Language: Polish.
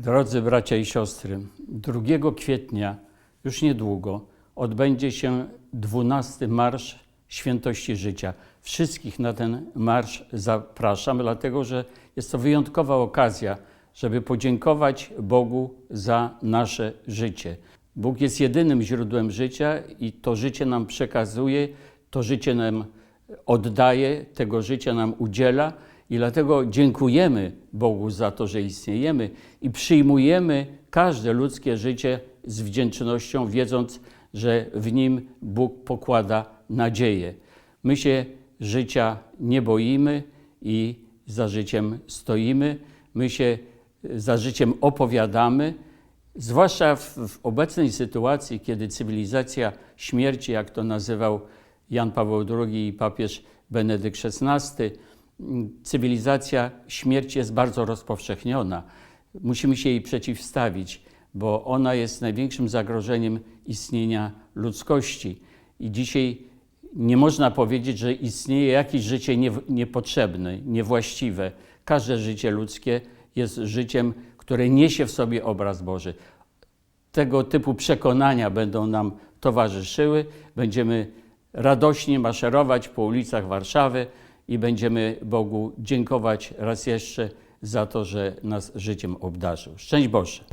Drodzy bracia i siostry, 2 kwietnia, już niedługo, odbędzie się 12 Marsz Świętości Życia. Wszystkich na ten marsz zapraszam, dlatego że jest to wyjątkowa okazja, żeby podziękować Bogu za nasze życie. Bóg jest jedynym źródłem życia i to życie nam przekazuje, to życie nam oddaje, tego życia nam udziela i dlatego dziękujemy Bogu za to, że istniejemy i przyjmujemy każde ludzkie życie z wdzięcznością, wiedząc, że w nim Bóg pokłada nadzieję. My się życia nie boimy i za życiem stoimy, my się za życiem opowiadamy, zwłaszcza w, w obecnej sytuacji, kiedy cywilizacja śmierci, jak to nazywał Jan Paweł II i papież Benedykt XVI, cywilizacja śmierci jest bardzo rozpowszechniona. Musimy się jej przeciwstawić, bo ona jest największym zagrożeniem istnienia ludzkości. I dzisiaj nie można powiedzieć, że istnieje jakieś życie nie, niepotrzebne, niewłaściwe. Każde życie ludzkie jest życiem, które niesie w sobie obraz Boży. Tego typu przekonania będą nam towarzyszyły. Będziemy radośnie maszerować po ulicach Warszawy i będziemy Bogu dziękować raz jeszcze za to, że nas życiem obdarzył. Szczęść Boże!